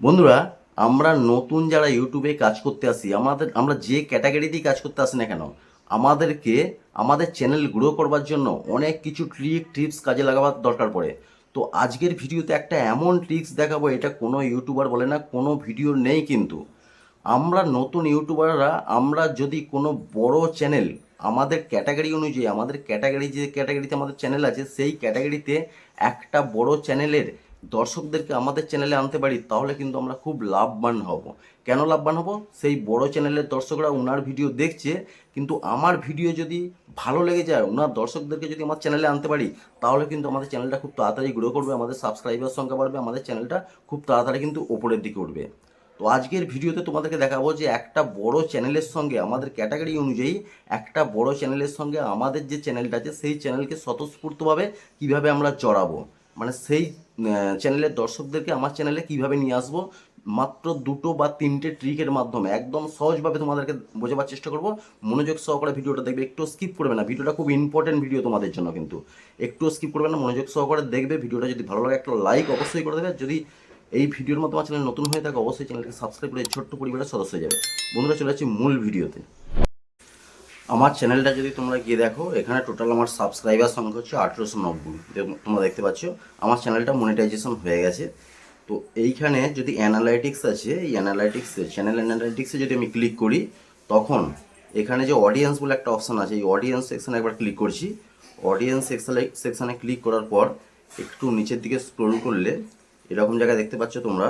বন্ধুরা, আমরা নতুন যারা ইউটিউবে কাজ করতে আসি, আমাদের, আমরা যে ক্যাটাগরিতেই কাজ করতে আসি না কেন, আমাদেরকে, আমাদের চ্যানেল গ্রো করবার জন্য অনেক কিছু ট্রিক টিপস কাজে লাগাবার দরকার পড়ে। তো আজকের ভিডিওতে একটা এমন ট্রিক্স দেখাবো, এটা কোনো ইউটিউবার বলে না, কোনো ভিডিও নেই কিন্তু। আমরা নতুন ইউটিউবাররা আমরা যদি কোনো বড় চ্যানেল আমাদের ক্যাটাগরি অনুযায়ী, আমাদের ক্যাটাগরি যে ক্যাটাগরিতে আমাদের চ্যানেল আছে, সেই ক্যাটাগরিতে একটা বড় চ্যানেলের দর্শকদেরকে আমাদের চ্যানেলে আনতে পারি, তাহলে কিন্তু আমরা খুব লাভবান হব। কেন লাভবান হব? সেই বড় চ্যানেলের দর্শকরা ওনার ভিডিও দেখছে, কিন্তু আমার ভিডিও যদি ভালো লেগে যায় ওনার দর্শকদেরকে যদি আমার চ্যানেলে আনতে পারি, তাহলে কিন্তু আমাদের চ্যানেলটা খুব তাড়াতাড়ি গ্রো করবে, আমাদের সাবস্ক্রাইবার সংখ্যা বাড়বে, আমাদের চ্যানেলটা খুব তাড়াতাড়ি কিন্তু ওপরের দিকে উঠবে। তো আজকের ভিডিওতে তোমাদেরকে দেখাবো যে একটা বড় চ্যানেলের সঙ্গে, আমাদের ক্যাটাগরি অনুযায়ী একটা বড় চ্যানেলের সঙ্গে আমাদের যে চ্যানেলটা আছে, সেই চ্যানেলকে স্বতঃস্ফূর্তভাবে কীভাবে আমরা জড়াবো? মানে সেই চ্যানেলের দর্শকদেরকে আমার চ্যানেলে কীভাবে নিয়ে আসব? মাত্র দুটো বা তিনটে ট্রিকের মাধ্যমে। একদম সহজভাবে তোমাদেরকে বোঝাবার চেষ্টা করব। মনোযোগ সহকারে ভিডিওটা দেখবে। একটু স্কিপ করবে না। ভিডিওটা খুব ইম্পর্টেন্ট ভিডিও তোমাদের জন্য কিন্তু। একটু স্কিপ করবে না, মনোযোগ সহকারে দেখবে। ভিডিওটা যদি ভালো লাগে, একটা লাইক অবশ্যই করে দেবে। যদি এই ভিডিওর মতো আমার চ্যানেল নতুন হয়ে থাকে, অবশ্যই চ্যানেলকে সাবস্ক্রাইব করে ছোট্ট পরিবারের সদস্য হয়ে যাবে। বন্ধুরা, চলে যাচ্ছি মূল ভিডিওতে আমার চ্যানেলটা যদি তোমরা গিয়ে দেখো, এখানে টোটাল আমার সাবস্ক্রাইবার সংখ্যা হচ্ছে আঠেরোশো নব্বই। তোমরা দেখতে পাচ্ছ, আমার চ্যানেলটা মনিটাইজেশন হয়ে গেছে। তো এইখানে যদি অ্যানালাইটিক্স আছে, এই অ্যানালাইটিক্সে চ্যানেল অ্যানালাইটিক্সে যদি আমি ক্লিক করি, তখন এখানে যে অডিয়েন্স বলে একটা অপশান আছে, এই অডিয়েন্স সেকশানে একবার ক্লিক করছি। অডিয়েন্স সেকশানে সেকশানে ক্লিক করার পর একটু নিচের দিকে স্ক্রোল করলে, এরকম জায়গায় দেখতে পাচ্ছ তোমরা,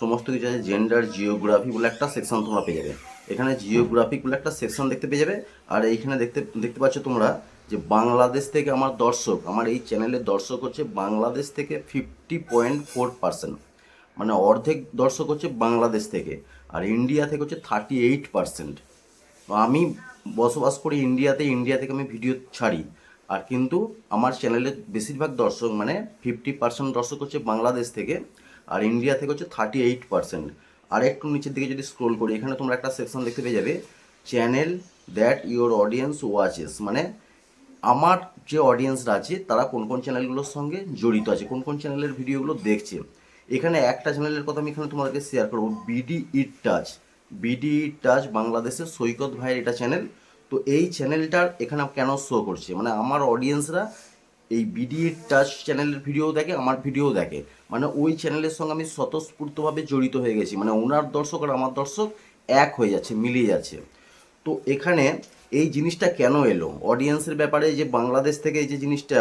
সমস্ত কিছু আছে জেন্ডার জিওগ্রাফি বলে একটা সেকশন তোমরা পেয়ে যাবে। এখানে জিওগ্রাফিক বলে একটা সেকশন দেখতে পেয়ে যাবে। আর এইখানে দেখতে দেখতে পাচ্ছ তোমরা যে বাংলাদেশ থেকে আমার দর্শক, আমার এই চ্যানেলের দর্শক হচ্ছে বাংলাদেশ থেকে ফিফটি পয়েন্ট ফোর পার্সেন্ট মানে অর্ধেক দর্শক হচ্ছে বাংলাদেশ থেকে, আর ইন্ডিয়া থেকে হচ্ছে থার্টি এইট পার্সেন্ট আমি বসবাস করি ইন্ডিয়াতে, ইন্ডিয়া থেকে আমি ভিডিও ছাড়ি। আর কিন্তু আমার চ্যানেলের বেশিরভাগ দর্শক মানে ফিফটি পার্সেন্ট দর্শক হচ্ছে বাংলাদেশ থেকে, আর ইন্ডিয়া থেকে হচ্ছে থার্টি এইট পার্সেন্ট আর একটু নিচের দিকে যদি স্ক্রোল করি, এখানে তোমরা একটা সেকশন দেখতে পেয়ে যাবে। Channel that your audience watches মানে আমার যে অডিয়েন্সরা আছে, তারা কোন কোন চ্যানেলগুলোর সঙ্গে জড়িত আছে, কোন কোন চ্যানেলের ভিডিওগুলো দেখছে। এখানে একটা চ্যানেলের কথা আমি এখানে তোমাদেরকে শেয়ার করব BD eat touch BD eat touch বাংলাদেশের সৈকত ভাইয়ের এটা চ্যানেল তো এই চ্যানেলটার এখানে কেন শো করছে? মানে আমার অডিয়েন্সরা এই বিডিএ টাচ চ্যানেলের ভিডিও দেখে, আমার ভিডিও দেখে। মানে ওই চ্যানেলের সঙ্গে আমি স্বতঃস্ফূর্তভাবে জড়িত হয়ে গেছি। মানে ওনার দর্শক আর আমার দর্শক এক হয়ে যাচ্ছে, মিলিয়ে যাচ্ছে। তো এখানে এই জিনিসটা কেন এলো? অডিয়েন্সের ব্যাপারে যে বাংলাদেশ থেকে এই যে জিনিসটা,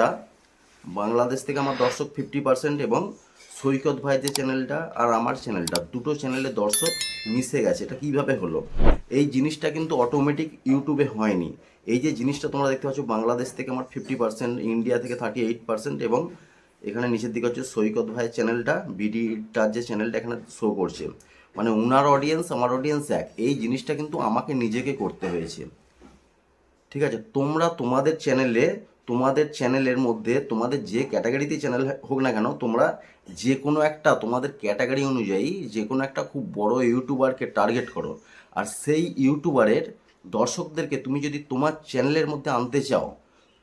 বাংলাদেশ থেকে আমার দর্শক ফিফটি পার্সেন্ট এবং সৈকত ভাই যে চ্যানেলটা আর আমার চ্যানেলটা, দুটো চ্যানেলে দর্শক মিশে গেছে। এটা কীভাবে হলো? এই জিনিসটা কিন্তু অটোমেটিক ইউটিউবে হয়নি। এই যে জিনিসটা তোমরা দেখতে পাচ্ছ, বাংলাদেশ থেকে আমার ফিফটি পার্সেন্ট ইন্ডিয়া থেকে থার্টি এইট পার্সেন্ট এবং এখানে নিচের দিকে হচ্ছে সৈকত ভাইয়ের চ্যানেলটা বিডিটার যে চ্যানেলটা এখানে শো করছে। মানে উনার অডিয়েন্স আমার অডিয়েন্স এক। এই জিনিসটা কিন্তু আমাকে নিজেকে করতে হয়েছে। ঠিক আছে? তোমরা তোমাদের চ্যানেলে তোমাদের চ্যানেলের মধ্যে, তোমাদের যে ক্যাটাগরিতে চ্যানেল হোক না কেন, তোমরা যে কোনো একটা, তোমাদের ক্যাটাগরি অনুযায়ী যে কোনো একটা খুব বড় ইউটিউবারকে টার্গেট করো। আর সেই ইউটিউবারের দর্শকদেরকে তুমি যদি তোমার চ্যানেলের মধ্যে আনতে চাও,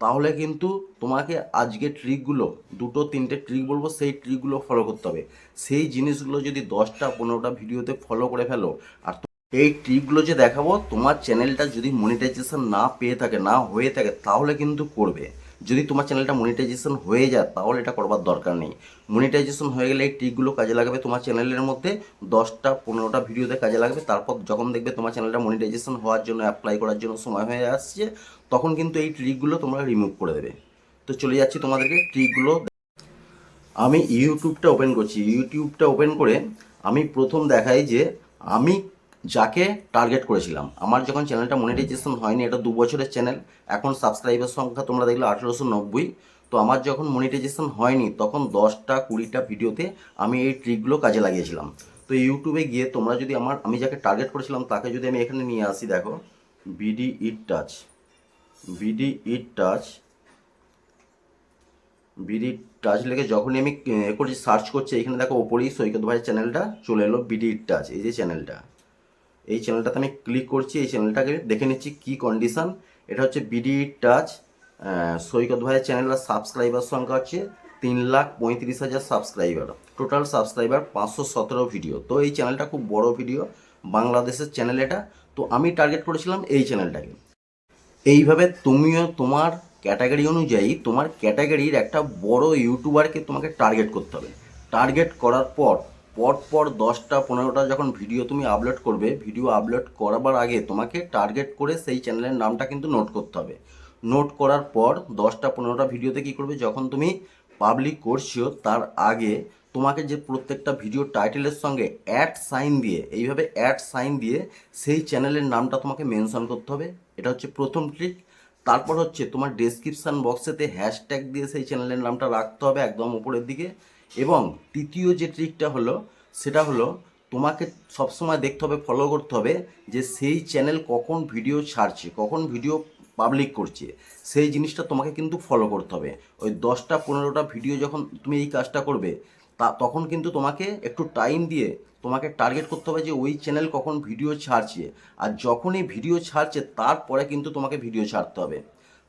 তাহলে কিন্তু তোমাকে আজকে ট্রিকগুলো, দুটো, তিনটে ট্রিক বলব, সেই ট্রিকগুলো ফলো করতে হবে। সেই জিনিসগুলো যদি দশটা, পনেরোটা ভিডিওতে ফলো করে ফেলো, আর এই ট্রিপগুলো যে দেখাবো, তোমার চ্যানেলটা যদি মনিটাইজেশন না পেয়ে থাকে, না হয়ে থাকে, তাহলে কিন্তু করবে। যদি তোমার চ্যানেলটা মনিটাইজেশন হয়ে যায়, তাহলে এটা করবার দরকার নেই। মনিটাইজেশন হয়ে গেলে এই ট্রিকগুলো কাজে লাগবে তোমার চ্যানেলের মধ্যে, দশটা, পনেরোটা ভিডিওতে কাজে লাগবে। তারপর যখন দেখবে তোমার চ্যানেলটা মনিটাইজেশন হওয়ার জন্য অ্যাপ্লাই করার জন্য সময় হয়ে আসছে, তখন কিন্তু এই ট্রিকগুলো তোমরা রিমুভ করে দেবে। তো চলে যাচ্ছি তোমাদেরকে ট্রিকগুলো আমি ইউটিউবটা ওপেন করছি। ইউটিউবটা ওপেন করে আমি প্রথম দেখাই যে আমি যাকে টার্গেট করেছিলাম। আমার যখন চ্যানেলটা মনিটাইজেশন হয়নি, এটা দু বছরের চ্যানেল এখন সাবস্ক্রাইবার সংখ্যা তোমরা দেখলে আঠেরোশো নব্বই। তো আমার যখন মনিটাইজেশন হয়নি, তখন দশটা কুড়িটা ভিডিওতে আমি এই ট্রিকগুলো কাজে লাগিয়েছিলাম। তো ইউটিউবে গিয়ে তোমরা যদি আমার, আমি যাকে টার্গেট করেছিলাম, তাকে যদি আমি এখানে নিয়ে আসি, দেখো BD eat touch BD eat touch BD touch লেগে যখনই আমি করছি সার্চ করছি, এখানে দেখো, ওপরেই সৈকত ভাইয়ের চ্যানেলটা চলে এলো বিডি ইট টাচ এই যে চ্যানেলটা এই চ্যানেলটাতে আমি ক্লিক করছি, এই চ্যানেলটাকে দেখে নিচ্ছি কি কন্ডিশন এটা হচ্ছে বিডি টাচ সৈকত ভাইয়ের চ্যানেল আর সাবস্ক্রাইবার সংখ্যা হচ্ছে তিন লাখ পঁয়ত্রিশ হাজার সাবস্ক্রাইবার টোটাল সাবস্ক্রাইবার পাঁচশো সতেরো ভিডিও তো এই চ্যানেলটা খুব বড় ভিডিও বাংলাদেশের চ্যানেল এটা। তো আমি টার্গেট করেছিলাম এই চ্যানেলটাকে এইভাবে তুমিও তোমার ক্যাটাগরি অনুযায়ী তোমার ক্যাটাগরির একটা বড় ইউটিউবারকে তোমাকে টার্গেট করতে হবে। টার্গেট করার পর পর পর দশটা, পনেরোটা যখন ভিডিও তুমি আপলোড করবে ভিডিও আপলোড করাবার আগে তোমাকে টার্গেট করে সেই চ্যানেলের নামটা কিন্তু নোট করতে হবে। নোট করার পর দশটা, পনেরোটা ভিডিওতে কী করবে? যখন তুমি পাবলিক করছ, তার আগে তোমাকে যে প্রত্যেকটা ভিডিও টাইটেলের সঙ্গে অ্যাড সাইন দিয়ে, এইভাবে অ্যাড সাইন দিয়ে সেই চ্যানেলের নামটা তোমাকে মেনশন করতে হবে। এটা হচ্ছে প্রথম ট্রিক তারপর হচ্ছে তোমার ডেসক্রিপশান বক্সেতে হ্যাশট্যাগ দিয়ে সেই চ্যানেলের নামটা রাখতে হবে একদম উপরের দিকে। এবং তৃতীয় যে ট্রিকটা হলো, সেটা হলো তোমাকে সবসময় দেখতে হবে ফলো করতে হবে যে সেই চ্যানেল কখন ভিডিও ছাড়ছে, কখন ভিডিও পাবলিক করছে। সেই জিনিসটা তোমাকে কিন্তু ফলো করতে হবে। ওই দশটা, পনেরোটা ভিডিও যখন তুমি এই কাজটা করবে, তা তখন কিন্তু তোমাকে একটু টাইম দিয়ে তোমাকে টার্গেট করতে হবে যে ওই চ্যানেল কখন ভিডিও ছাড়ছে। আর যখনই ভিডিও ছাড়ছে, তারপরে কিন্তু তোমাকে ভিডিও ছাড়তে হবে।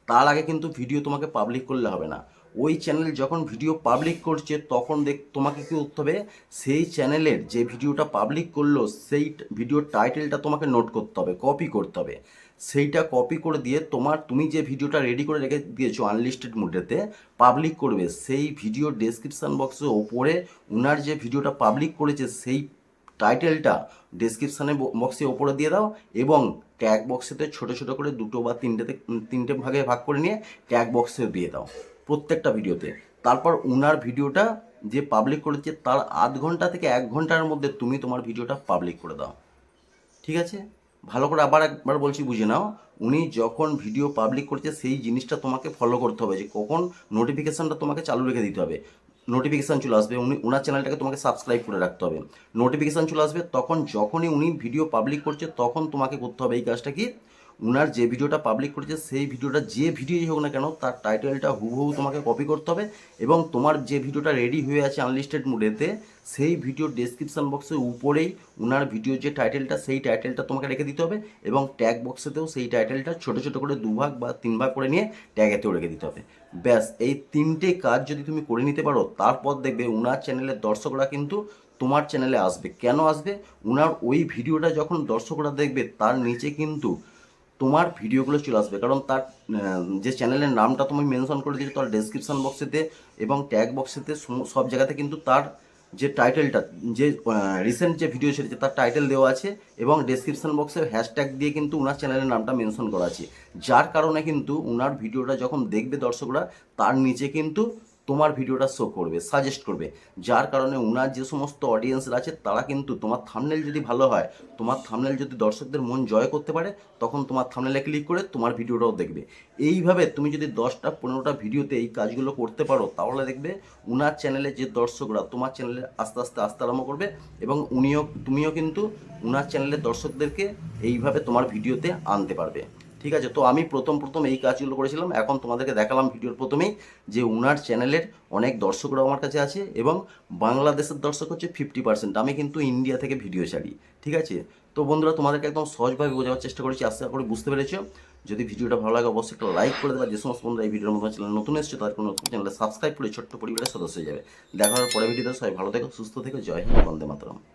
তার আগে কিন্তু ভিডিও তোমাকে পাবলিক করলে হবে না। ওই চ্যানেল যখন ভিডিও পাবলিক করছে, তখন দেখ, তোমাকে কী করতে হবে? সেই চ্যানেলের যে ভিডিওটা পাবলিক করল, সেই ভিডিওর টাইটেলটা তোমাকে নোট করতে হবে কপি করতে হবে। সেইটা কপি করে দিয়ে তোমার, তুমি যে ভিডিওটা রেডি করে রেখে দিয়েছ আনলিস্টেড মুডেতে পাবলিক করবে। সেই ভিডিও ডেসক্রিপশান বক্সের ওপরে উনার যে ভিডিওটা পাবলিক করেছে, সেই টাইটেলটা ডেসক্রিপশানে বক্সে ওপরে দিয়ে দাও এবং ট্যাগ বক্সেতে ছোটো ছোটো করে দুটো বা তিনটেতে, তিনটে ভাগে ভাগ করে নিয়ে ট্যাগ বক্সেও দিয়ে দাও। প্রত্যেকটা ভিডিওতে। তারপর উনার ভিডিওটা যে পাবলিক করেছে, তার আধ ঘণ্টা থেকে এক ঘণ্টার মধ্যে তুমি তোমার ভিডিওটা পাবলিক করে দাও। ঠিক আছে? ভালো করে আবার একবার বলছি, বুঝে নাও, উনি যখন ভিডিও পাবলিক করছে, সেই জিনিসটা তোমাকে ফলো করতে হবে যে কখন নোটিফিকেশানটা তোমাকে চালু রেখে দিতে হবে। নোটিফিকেশান চলে আসবে, উনি ওনার চ্যানেলটাকে তোমাকে সাবস্ক্রাইব করে রাখতে হবে। নোটিফিকেশান চলে আসবে, তখন যখনই উনি ভিডিও পাবলিক করছে, তখন তোমাকে করতে হবে এই কাজটা কি? উনার যে ভিডিওটা পাবলিক করেছে, সেই ভিডিওটা যে ভিডিওই হোক না কেন, তার টাইটেলটা হুবহু তোমাকে কপি করতে হবে এবং তোমার যে ভিডিওটা রেডি হয়ে আছে আনলিস্টেড মুডেতে সেই ভিডিওর ডেসক্রিপশন বক্সের উপরেই ওনার ভিডিওর যে টাইটেলটা সেই টাইটেলটা তোমাকে রেখে দিতে হবে এবং ট্যাগ বক্সেতেও সেই টাইটেলটা ছোটো ছোটো করে দুভাগ বা তিন ভাগ করে নিয়ে ট্যাগেতেও রেখে দিতে হবে। ব্যাস, এই তিনটে কাজ যদি তুমি করে নিতে পারো, তারপর দেখবে ওনার চ্যানেলের দর্শকরা কিন্তু তোমার চ্যানেলে আসবে। কেন আসবে? ওনার ওই ভিডিওটা যখন দর্শকরা দেখবে, তার নিচে কিন্তু তোমার ভিডিওগুলো চলে আসবে। কারণ তার যে চ্যানেলের নামটা তুমি মেনশন করে দিয়েছ তার ডেসক্রিপশন বক্সেতে এবং ট্যাগ বক্সেতে সব জায়গাতে কিন্তু তার যে টাইটেলটা যে রিসেন্ট যে ভিডিও ছেড়েছে তার টাইটেল দেওয়া আছে এবং ডেসক্রিপশন বক্সে হ্যাশট্যাগ দিয়ে কিন্তু ওনার চ্যানেলের নামটা মেনশন করা আছে। যার কারণে কিন্তু ওনার ভিডিওটা যখন দেখবে দর্শকরা, তার নিচে কিন্তু তোমার ভিডিওটা শো করবে সাজেস্ট করবে। যার কারণে ওনার যে সমস্ত অডিয়েন্সরা আছে, তারা কিন্তু তোমার থামনেল যদি ভালো হয়, তোমার থামনেল যদি দর্শকদের মন জয় করতে পারে, তখন তোমার থামনেলে ক্লিক করে তোমার ভিডিওটাও দেখবে। এইভাবে তুমি যদি দশটা, পনেরোটা ভিডিওতে এই কাজগুলো করতে পারো, তাহলে দেখবে উনার চ্যানেলে যে দর্শকরা, তোমার চ্যানেলে আস্তে আস্তে আসতে আরম্ভ করবে এবং উনিও, তুমিও কিন্তু উনার চ্যানেলের দর্শকদেরকে এইভাবে তোমার ভিডিওতে আনতে পারবে। ঠিক আছে? তো আমি প্রথম প্রথম এই কাজগুলো করেছিলাম। এখন তোমাদেরকে দেখালাম ভিডিওর প্রথমেই যে উনার চ্যানেলের অনেক দর্শকরা আমার কাছে আছে এবং বাংলাদেশের দর্শক হচ্ছে ফিফটি পার্সেন্ট আমি কিন্তু ইন্ডিয়া থেকে ভিডিও ছাড়ি, ঠিক আছে? তো বন্ধুরা, তোমাদেরকে একদম সহজভাবে বোঝাবার চেষ্টা করেছি, আশা করে বুঝতে পেরেছ। যদি ভিডিওটা ভালো লাগে, অবশ্যই একটা লাইক করে দেবে। যে সমস্ত বন্ধুরা এই ভিডিওর মধ্যে চ্যানেল নতুন এসেছে, তাদের কোনো নতুন চ্যানেলে সাবস্ক্রাইব করে ছোট্ট পরিবারের সদস্য হয়ে যাবে। দেখা হবে পরের ভিডিওতে। সবাই ভালো থেকো, সুস্থ থেকো। জয় হিন্দ, বন্দে মাতরম।